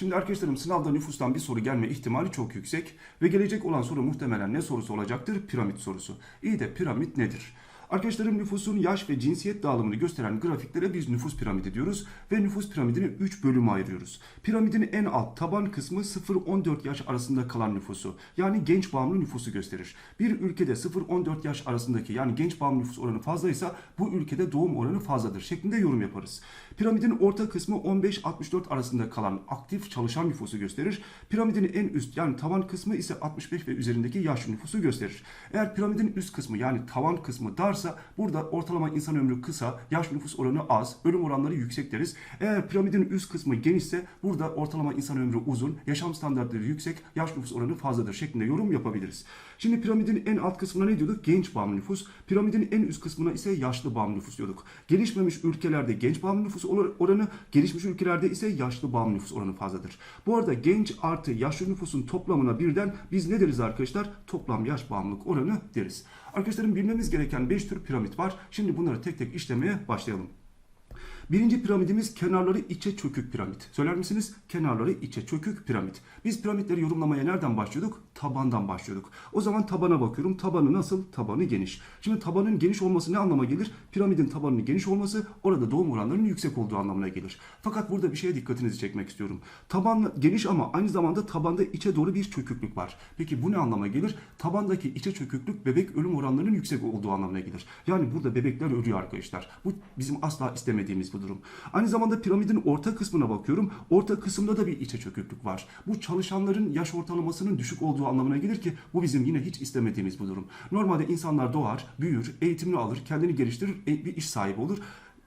Şimdi arkadaşlarım sınavda nüfustan bir soru gelme ihtimali çok yüksek ve gelecek olan soru muhtemelen ne sorusu olacaktır? Piramit sorusu. İyi de piramit nedir? Arkadaşlarım nüfusun yaş ve cinsiyet dağılımını gösteren grafiklere biz nüfus piramidi diyoruz ve nüfus piramidini 3 bölüme ayırıyoruz. Piramidin en alt taban kısmı 0-14 yaş arasında kalan nüfusu yani genç bağımlı nüfusu gösterir. Bir ülkede 0-14 yaş arasındaki yani genç bağımlı nüfus oranı fazlaysa bu ülkede doğum oranı fazladır şeklinde yorum yaparız. Piramidin orta kısmı 15-64 arasında kalan aktif çalışan nüfusu gösterir. Piramidin en üst yani tavan kısmı ise 65 ve üzerindeki yaş nüfusu gösterir. Eğer piramidin üst kısmı yani tavan kısmı darsa burada ortalama insan ömrü kısa, yaş nüfus oranı az, ölüm oranları yüksek deriz. Eğer piramidin üst kısmı genişse burada ortalama insan ömrü uzun, yaşam standartları yüksek, yaş nüfus oranı fazladır şeklinde yorum yapabiliriz. Şimdi piramidin en alt kısmına ne diyorduk? Genç bağımlı nüfus. Piramidin en üst kısmına ise yaşlı bağımlı nüfus diyorduk. Gelişmemiş ülkelerde genç bağımlı nüfus oranı, gelişmiş ülkelerde ise yaşlı bağımlı nüfus oranı fazladır. Bu arada genç artı yaşlı nüfusun toplamına birden biz ne deriz arkadaşlar? Toplam yaş bağımlılık oranı deriz. Arkadaşlarım bilmemiz gereken 5 tür piramit var. Şimdi bunları tek tek işlemeye başlayalım. Birinci piramidimiz kenarları içe çökük piramit. Söyler misiniz? Kenarları içe çökük piramit. Biz piramitleri yorumlamaya nereden başlıyorduk? Tabandan başlıyorduk. O zaman tabana bakıyorum. Tabanı nasıl? Tabanı geniş. Şimdi tabanın geniş olması ne anlama gelir? Piramidin tabanının geniş olması orada doğum oranlarının yüksek olduğu anlamına gelir. Fakat burada bir şeye dikkatinizi çekmek istiyorum. Taban geniş ama aynı zamanda tabanda içe doğru bir çöküklük var. Peki bu ne anlama gelir? Tabandaki içe çöküklük bebek ölüm oranlarının yüksek olduğu anlamına gelir. Yani burada bebekler ölüyor arkadaşlar. Bu bizim asla istemediğimiz durum. Aynı zamanda piramidin orta kısmına bakıyorum. Orta kısımda da bir içe çöküklük var. Bu çalışanların yaş ortalamasının düşük olduğu anlamına gelir ki bu bizim yine hiç istemediğimiz bir durum. Normalde insanlar doğar, büyür, eğitimini alır, kendini geliştirir, e, bir iş sahibi olur.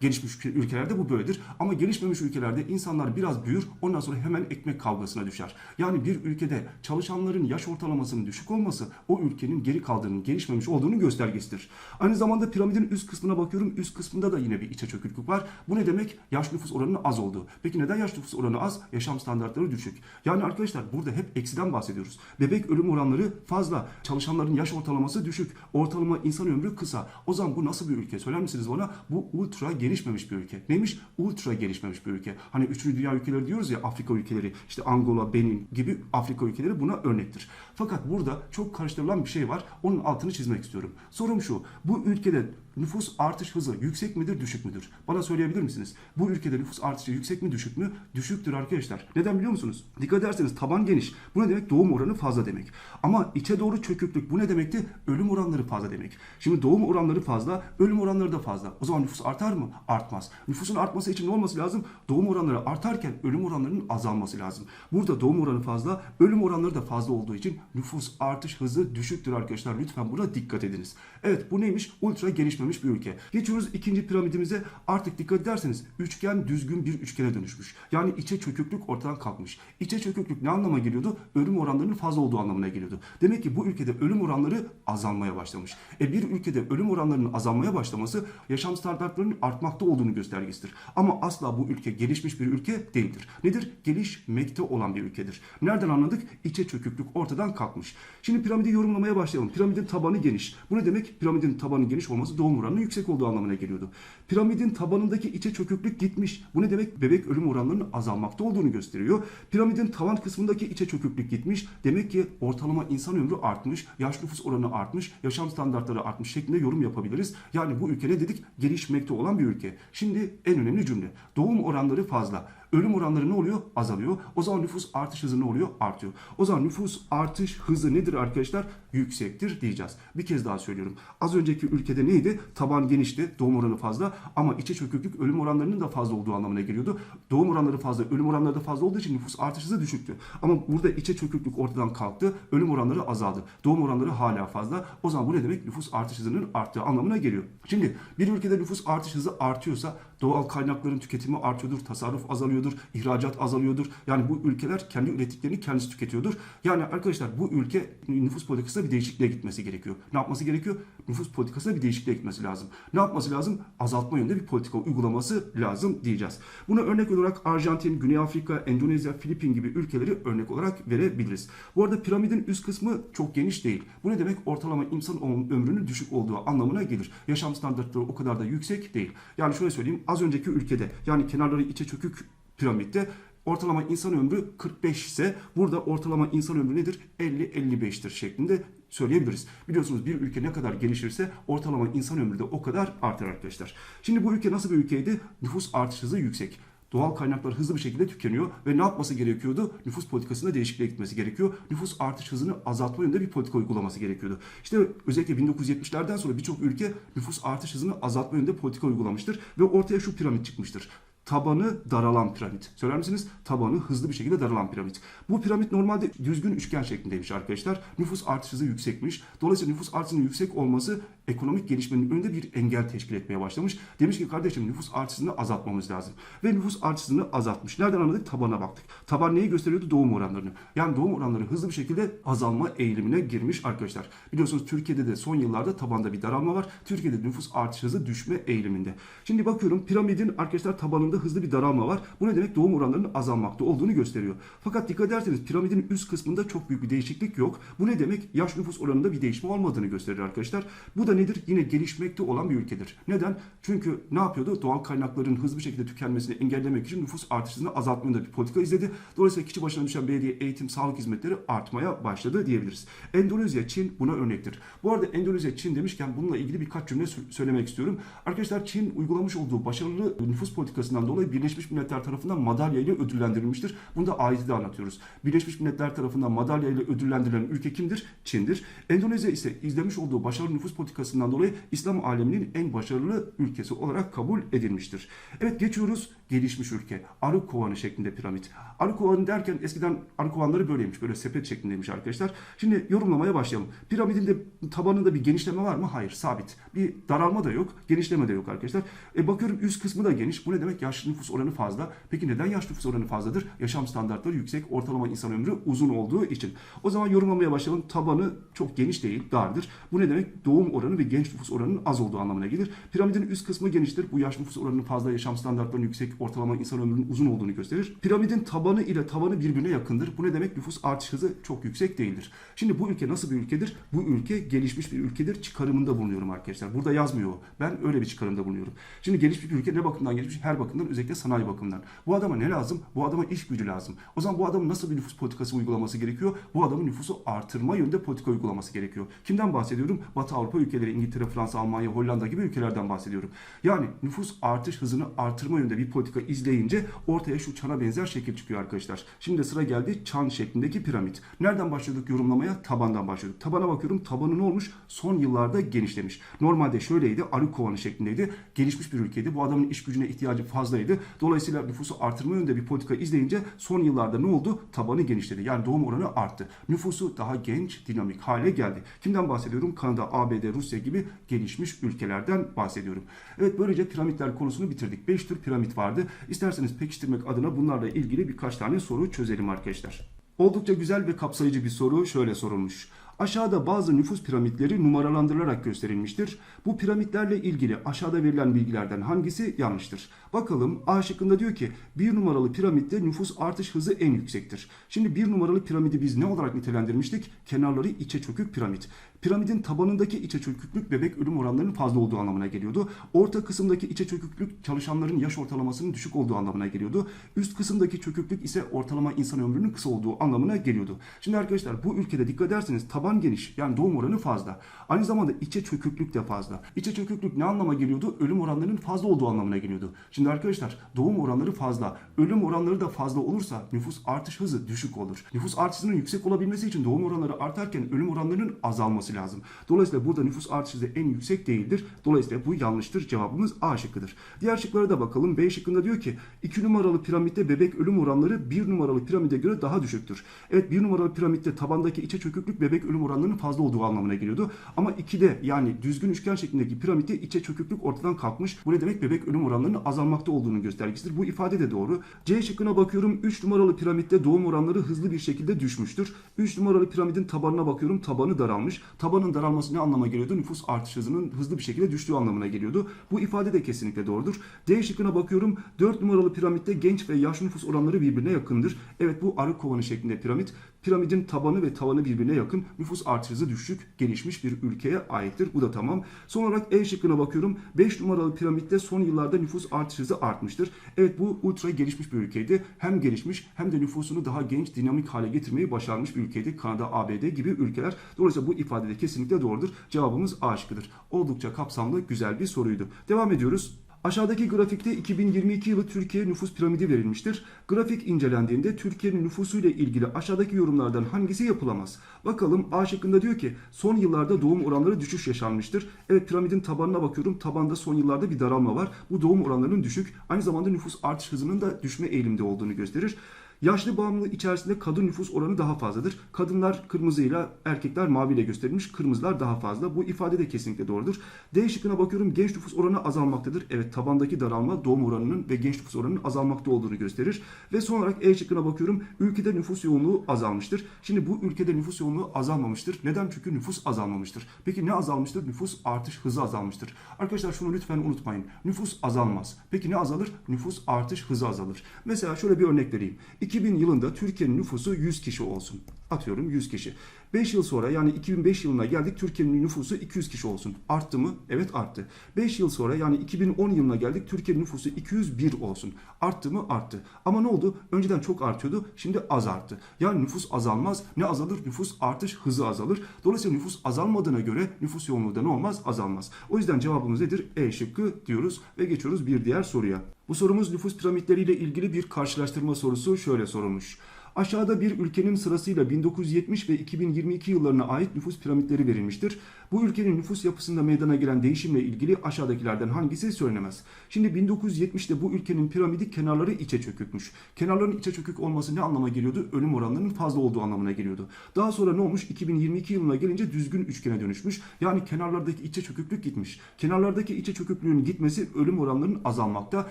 Gelişmiş ülkelerde bu böyledir. Ama gelişmemiş ülkelerde insanlar biraz büyür, ondan sonra hemen ekmek kavgasına düşer. Yani bir ülkede çalışanların yaş ortalamasının düşük olması o ülkenin geri kaldığının, gelişmemiş olduğunu göstergesidir. Aynı zamanda piramidin üst kısmına bakıyorum. Üst kısmında da yine bir içe çöküklük var. Bu ne demek? Yaş nüfus oranının az olduğu. Peki neden yaş nüfus oranı az? Yaşam standartları düşük. Yani arkadaşlar burada hep eksiden bahsediyoruz. Bebek ölüm oranları fazla. Çalışanların yaş ortalaması düşük. Ortalama insan ömrü kısa. O zaman bu nasıl bir ülke? Söyler misiniz bana? Bu ultra gelişmemiş bir ülke. Neymiş? Ultra gelişmemiş bir ülke. Hani üçüncü dünya ülkeleri diyoruz ya Afrika ülkeleri, işte Angola, Benin gibi Afrika ülkeleri buna örnektir. Fakat burada çok karıştırılan bir şey var. Onun altını çizmek istiyorum. Sorum şu. Bu ülkede nüfus artış hızı yüksek midir, düşük müdür? Bana söyleyebilir misiniz? Bu ülkede nüfus artışı yüksek mi, düşük mü? Düşüktür arkadaşlar. Neden biliyor musunuz? Dikkat ederseniz taban geniş. Bu ne demek? Doğum oranı fazla demek. Ama içe doğru çöküklük bu ne demekti? Ölüm oranları fazla demek. Şimdi doğum oranları fazla, ölüm oranları da fazla. O zaman nüfus artar mı? Artmaz. Nüfusun artması için ne olması lazım? Doğum oranları artarken ölüm oranlarının azalması lazım. Burada doğum oranı fazla, ölüm oranları da fazla olduğu için nüfus artış hızı düşüktür arkadaşlar. Lütfen buna dikkat ediniz. Evet bu neymiş? Ultra gelişmemiş bir ülke. Geçiyoruz ikinci piramidimize. Artık dikkat ederseniz üçgen düzgün bir üçgene dönüşmüş. Yani içe çöküklük ortadan kalkmış. İçe çöküklük ne anlama geliyordu? Ölüm oranlarının fazla olduğu anlamına geliyordu. Demek ki bu ülkede ölüm oranları azalmaya başlamış. E bir ülkede ölüm oranlarının azalmaya başlaması yaşam standartlarının artmakta olduğunu göstergesidir. Ama asla bu ülke gelişmiş bir ülke değildir. Nedir? Gelişmekte olan bir ülkedir. Nereden anladık? İçe çöküklük ortadan kalkmış. Şimdi piramidi yorumlamaya başlayalım. Piramidin tabanı geniş. Bu ne demek? Piramidin tabanı geniş olması doğum oranının yüksek olduğu anlamına geliyordu. Piramidin tabanındaki içe çöküklük gitmiş. Bu ne demek? Bebek ölüm oranlarının azalmakta olduğunu gösteriyor. Piramidin tavan kısmındaki içe çöküklük gitmiş. Demek ki ortalama insan ömrü artmış, yaş nüfus oranı artmış, yaşam standartları artmış şeklinde yorum yapabiliriz. Yani bu ülke ne dedik? Gelişmekte olan bir ülke. Şimdi en önemli cümle. Doğum oranları fazla. Ölüm oranları ne oluyor? Azalıyor. O zaman nüfus artış hızı ne oluyor? Artıyor. O zaman nüfus artış hızı nedir arkadaşlar? Yüksektir diyeceğiz. Bir kez daha söylüyorum. Az önceki ülkede neydi? Taban genişti. Doğum oranı fazla. Ama içe çöküklük ölüm oranlarının da fazla olduğu anlamına geliyordu. Doğum oranları fazla, ölüm oranları da fazla olduğu için nüfus artış hızı düşüktü. Ama burada içe çöküklük ortadan kalktı. Ölüm oranları azaldı. Doğum oranları hala fazla. O zaman bu ne demek? Nüfus artış hızının arttığı anlamına geliyor. Şimdi bir ülkede nüfus artış hızı artıyorsa doğal kaynakların tüketimi artıyordur, tasarruf azalıyordur, ihracat azalıyordur. Yani bu ülkeler kendi ürettiklerini kendisi tüketiyordur. Yani arkadaşlar bu ülke nüfus politikasına bir değişikliğe gitmesi gerekiyor. Ne yapması gerekiyor? Nüfus politikasına bir değişikliğe gitmesi lazım. Ne yapması lazım? Azaltma yönünde bir politika uygulaması lazım diyeceğiz. Buna örnek olarak Arjantin, Güney Afrika, Endonezya, Filipin gibi ülkeleri örnek olarak verebiliriz. Bu arada piramidin üst kısmı çok geniş değil. Bu ne demek? Ortalama insan ömrünün düşük olduğu anlamına gelir. Yaşam standartları o kadar da yüksek değil. Yani şöyle söyleyeyim az önceki ülkede yani kenarları içe çökük piramitte ortalama insan ömrü 45 ise burada ortalama insan ömrü nedir? 50-55'tir şeklinde söyleyebiliriz. Biliyorsunuz bir ülke ne kadar gelişirse ortalama insan ömrü de o kadar artar arkadaşlar. Şimdi bu ülke nasıl bir ülkeydi? Nüfus artış hızı yüksek. Doğal kaynaklar hızlı bir şekilde tükeniyor ve ne yapması gerekiyordu? Nüfus politikasında değişikliğe gitmesi gerekiyor. Nüfus artış hızını azaltma yönünde bir politika uygulaması gerekiyordu. İşte özellikle 1970'lerden sonra birçok ülke nüfus artış hızını azaltma yönünde politika uygulamıştır ve ortaya şu piramit çıkmıştır tabanı daralan piramit. Söyler misiniz? Tabanı hızlı bir şekilde daralan piramit. Bu piramit normalde düzgün üçgen şeklindeymiş arkadaşlar. Nüfus artış hızı yüksekmiş. Dolayısıyla nüfus artışının yüksek olması ekonomik gelişmenin önünde bir engel teşkil etmeye başlamış. Demiş ki kardeşim nüfus artışını azaltmamız lazım. Ve nüfus artışını azaltmış. Nereden anladık? Tabana baktık. Taban neyi gösteriyordu? Doğum oranlarını. Yani doğum oranları hızlı bir şekilde azalma eğilimine girmiş arkadaşlar. Biliyorsunuz Türkiye'de de son yıllarda tabanda bir daralma var. Türkiye'de nüfus artış hızı düşme eğiliminde. Şimdi bakıyorum piramidin arkadaşlar tabanında hızlı bir daralma var. Bu ne demek? Doğum oranlarının azalmakta olduğunu gösteriyor. Fakat dikkat ederseniz piramidin üst kısmında çok büyük bir değişiklik yok. Bu ne demek? Yaş nüfus oranında bir değişme olmadığını gösterir arkadaşlar. Bu da nedir? Yine gelişmekte olan bir ülkedir. Neden? Çünkü ne yapıyordu? Doğal kaynakların hızlı bir şekilde tükenmesini engellemek için nüfus artışını azaltmanın bir politika izledi. Dolayısıyla kişi başına düşen belediye, eğitim, sağlık hizmetleri artmaya başladı diyebiliriz. Endonezya, Çin buna örnektir. Bu arada Endonezya, Çin demişken bununla ilgili birkaç cümle sö- söylemek istiyorum. Arkadaşlar Çin uygulamış olduğu başarılı nüfus politikasından dolayı Birleşmiş Milletler tarafından madalya ile ödüllendirilmiştir. Bunu da ayette de anlatıyoruz. Birleşmiş Milletler tarafından madalya ile ödüllendirilen ülke kimdir? Çin'dir. Endonezya ise izlemiş olduğu başarılı nüfus politikasından dolayı İslam aleminin en başarılı ülkesi olarak kabul edilmiştir. Evet geçiyoruz gelişmiş ülke. Arı kovanı şeklinde piramit. Arı kovanı derken eskiden arı kovanları böyleymiş. Böyle sepet şeklindeymiş arkadaşlar. Şimdi yorumlamaya başlayalım. Piramidin de tabanında bir genişleme var mı? Hayır sabit. Bir daralma da yok. Genişleme de yok arkadaşlar. E bakıyorum üst kısmı da geniş. Bu ne demek? Yaşlı nüfus oranı fazla. Peki neden yaşlı nüfus oranı fazladır? Yaşam standartları yüksek. Ortalama insan ömrü uzun olduğu için. O zaman yorumlamaya başlayalım. Tabanı çok geniş değil, dardır. Bu ne demek? Doğum oranı ve genç nüfus oranının az olduğu anlamına gelir. Piramidin üst kısmı geniştir. Bu yaş nüfus oranının fazla, yaşam standartlarının yüksek, ortalama insan ömrünün uzun olduğunu gösterir. Piramidin tabanı ile tavanı birbirine yakındır. Bu ne demek? Nüfus artış hızı çok yüksek değildir. Şimdi bu ülke nasıl bir ülkedir? Bu ülke gelişmiş bir ülkedir. Çıkarımında bulunuyorum arkadaşlar. Burada yazmıyor. Ben öyle bir çıkarımda bulunuyorum. Şimdi gelişmiş bir ülke ne bakımdan gelişmiş? Her bakımdan özellikle sanayi bakımından. Bu adama ne lazım? Bu adama iş gücü lazım. O zaman bu adamın nasıl bir nüfus politikası uygulaması gerekiyor? Bu adamın nüfusu artırma yönünde politika uygulaması gerekiyor. Kimden bahsediyorum? Batı Avrupa ülkeleri, İngiltere, Fransa, Almanya, Hollanda gibi ülkelerden bahsediyorum. Yani nüfus artış hızını artırma yönünde bir politika izleyince ortaya şu çana benzer şekil çıkıyor arkadaşlar. Şimdi sıra geldi çan şeklindeki piramit. Nereden başladık yorumlamaya? Tabandan başladık. Tabana bakıyorum. Tabanı ne olmuş? Son yıllarda genişlemiş. Normalde şöyleydi. Arı kovanı şeklindeydi. Gelişmiş bir ülkeydi. Bu adamın iş gücüne ihtiyacı fazlaydı. Dolayısıyla nüfusu artırma yönünde bir politika izleyince son yıllarda ne oldu? Tabanı genişledi. Yani doğum oranı arttı. Nüfusu daha genç, dinamik hale geldi. Kimden bahsediyorum? Kanada, ABD, Rusya gibi gelişmiş ülkelerden bahsediyorum. Evet böylece piramitler konusunu bitirdik. 5 tür piramit vardı. İsterseniz pekiştirmek adına bunlarla ilgili birkaç tane soru çözelim arkadaşlar. Oldukça güzel ve kapsayıcı bir soru şöyle sorulmuş. Aşağıda bazı nüfus piramitleri numaralandırılarak gösterilmiştir. Bu piramitlerle ilgili aşağıda verilen bilgilerden hangisi yanlıştır? Bakalım A şıkkında diyor ki bir numaralı piramitte nüfus artış hızı en yüksektir. Şimdi bir numaralı piramidi biz ne olarak nitelendirmiştik? Kenarları içe çökük piramit. Piramidin tabanındaki içe çöküklük bebek ölüm oranlarının fazla olduğu anlamına geliyordu. Orta kısımdaki içe çöküklük çalışanların yaş ortalamasının düşük olduğu anlamına geliyordu. Üst kısımdaki çöküklük ise ortalama insan ömrünün kısa olduğu anlamına geliyordu. Şimdi arkadaşlar bu ülkede dikkat ederseniz taban geniş yani doğum oranı fazla. Aynı zamanda içe çöküklük de fazla. İçe çöküklük ne anlama geliyordu? Ölüm oranlarının fazla olduğu anlamına geliyordu. Şimdi arkadaşlar doğum oranları fazla. Ölüm oranları da fazla olursa nüfus artış hızı düşük olur. Nüfus artışının yüksek olabilmesi için doğum oranları artarken ölüm oranlarının azalması lazım. Dolayısıyla burada nüfus artış hızı en yüksek değildir. Dolayısıyla bu yanlıştır. Cevabımız A şıkkıdır. Diğer şıklara da bakalım. B şıkkında diyor ki 2 numaralı piramitte bebek ölüm oranları 1 numaralı piramide göre daha düşüktür. Evet 1 numaralı piramitte tabandaki içe çöküklük bebek ölüm oranlarının fazla olduğu anlamına geliyordu. Ama 2'de yani düzgün üçgen şeklindeki piramitte içe çöküklük ortadan kalkmış. Bu ne demek? Bebek ölüm oranlarının azalmakta olduğunun göstergesidir. Bu ifade de doğru. C şıkkına bakıyorum. 3 numaralı piramitte doğum oranları hızlı bir şekilde düşmüştür. 3 numaralı piramidin tabanına bakıyorum. Tabanı daralmış. Tabanın daralması ne anlama geliyordu? Nüfus artış hızının hızlı bir şekilde düştüğü anlamına geliyordu. Bu ifade de kesinlikle doğrudur. D şıkkına bakıyorum. 4 numaralı piramitte genç ve yaş nüfus oranları birbirine yakındır. Evet bu arı kovanı şeklinde piramit. Piramidin tabanı ve tavanı birbirine yakın. Nüfus artış hızı düşük, gelişmiş bir ülkeye aittir. Bu da tamam. Son olarak E şıkkına bakıyorum. 5 numaralı piramitte son yıllarda nüfus artış hızı artmıştır. Evet bu ultra gelişmiş bir ülkeydi. Hem gelişmiş hem de nüfusunu daha genç, dinamik hale getirmeyi başarmış bir ülkeydi. Kanada, ABD gibi ülkeler. Dolayısıyla bu ifade de kesinlikle doğrudur. Cevabımız A şıkkıdır. Oldukça kapsamlı, güzel bir soruydu. Devam ediyoruz. Aşağıdaki grafikte 2022 yılı Türkiye nüfus piramidi verilmiştir. Grafik incelendiğinde Türkiye'nin nüfusuyla ilgili aşağıdaki yorumlardan hangisi yapılamaz? Bakalım A şıkkında diyor ki son yıllarda doğum oranları düşüş yaşanmıştır. Evet piramidin tabanına bakıyorum. Tabanda son yıllarda bir daralma var. Bu doğum oranlarının düşük. Aynı zamanda nüfus artış hızının da düşme eğilimde olduğunu gösterir. Yaşlı bağımlılık içerisinde kadın nüfus oranı daha fazladır. Kadınlar kırmızıyla, erkekler maviyle gösterilmiş. Kırmızılar daha fazla. Bu ifade de kesinlikle doğrudur. D şıkkına bakıyorum. Genç nüfus oranı azalmaktadır. Evet tabandaki daralma doğum oranının ve genç nüfus oranının azalmakta olduğunu gösterir. Ve son olarak E şıkkına bakıyorum. Ülkede nüfus yoğunluğu azalmıştır. Şimdi bu ülkede nüfus yoğunluğu azalmamıştır. Neden? Çünkü nüfus azalmamıştır. Peki ne azalmıştır? Nüfus artış hızı azalmıştır. Arkadaşlar şunu lütfen unutmayın. Nüfus azalmaz. Peki ne azalır? Nüfus artış hızı azalır. Mesela şöyle bir örnek vereyim. 2000 yılında Türkiye'nin nüfusu 100 kişi olsun. Atıyorum 100 kişi. 5 yıl sonra yani 2005 yılına geldik Türkiye'nin nüfusu 200 kişi olsun. Arttı mı? Evet arttı. 5 yıl sonra yani 2010 yılına geldik Türkiye'nin nüfusu 201 olsun. Arttı mı? Arttı. Ama ne oldu? Önceden çok artıyordu. Şimdi az arttı. Yani nüfus azalmaz. Ne azalır? Nüfus artış hızı azalır. Dolayısıyla nüfus azalmadığına göre nüfus yoğunluğu da ne olmaz? Azalmaz. O yüzden cevabımız nedir? E şıkkı diyoruz ve geçiyoruz bir diğer soruya. Bu sorumuz nüfus piramitleriyle ilgili bir karşılaştırma sorusu şöyle sorulmuş. Aşağıda bir ülkenin sırasıyla 1970 ve 2022 yıllarına ait nüfus piramitleri verilmiştir. Bu ülkenin nüfus yapısında meydana gelen değişimle ilgili aşağıdakilerden hangisi söylenemez? Şimdi 1970'te bu ülkenin piramidi kenarları içe çökükmüş. Kenarların içe çökük olması ne anlama geliyordu? Ölüm oranlarının fazla olduğu anlamına geliyordu. Daha sonra ne olmuş? 2022 yılına gelince düzgün üçgene dönüşmüş. Yani kenarlardaki içe çöküklük gitmiş. Kenarlardaki içe çöküklüğün gitmesi ölüm oranlarının azalmakta,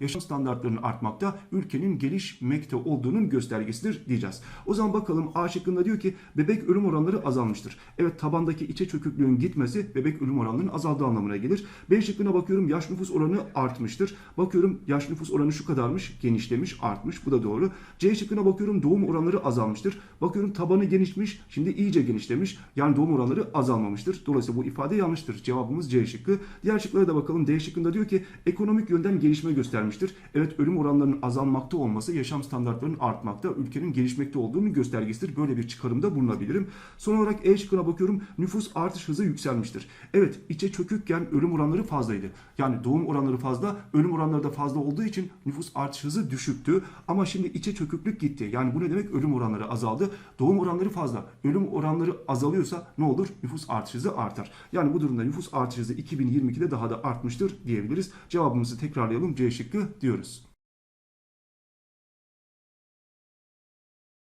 yaşam standartlarının artmakta, ülkenin gelişmekte olduğunun göstergesidir diyeceğiz. O zaman bakalım A şıkkında diyor ki bebek ölüm oranları azalmıştır. Evet tabandaki içe çöküklüğün gitmesi bebek ölüm oranlarının azaldığı anlamına gelir. B şıkkına bakıyorum yaş nüfus oranı artmıştır. Bakıyorum yaş nüfus oranı şu kadarmış, genişlemiş, artmış. Bu da doğru. C şıkkına bakıyorum doğum oranları azalmıştır. Bakıyorum tabanı genişmiş, şimdi iyice genişlemiş. Yani doğum oranları azalmamıştır. Dolayısıyla bu ifade yanlıştır. Cevabımız C şıkkı. Diğer şıklara da bakalım. D şıkkında diyor ki ekonomik yönden gelişme göstermiştir. Evet ölüm oranlarının azalmakta olması yaşam standartlarının artmakta, ülkenin gelişmekte olduğunun göstergesidir. Böyle bir çıkarımda bulunabilirim. Son olarak E şıkkına bakıyorum. Nüfus artış hızı yükselmiştir. Evet içe çökükken ölüm oranları fazlaydı. Yani doğum oranları fazla, ölüm oranları da fazla olduğu için nüfus artış hızı düşüktü. Ama şimdi içe çöküklük gitti. Yani bu ne demek? Ölüm oranları azaldı. Doğum oranları fazla. Ölüm oranları azalıyorsa ne olur? Nüfus artış hızı artar. Yani bu durumda nüfus artış hızı 2022'de daha da artmıştır diyebiliriz. Cevabımızı tekrarlayalım. C şıkkı diyoruz.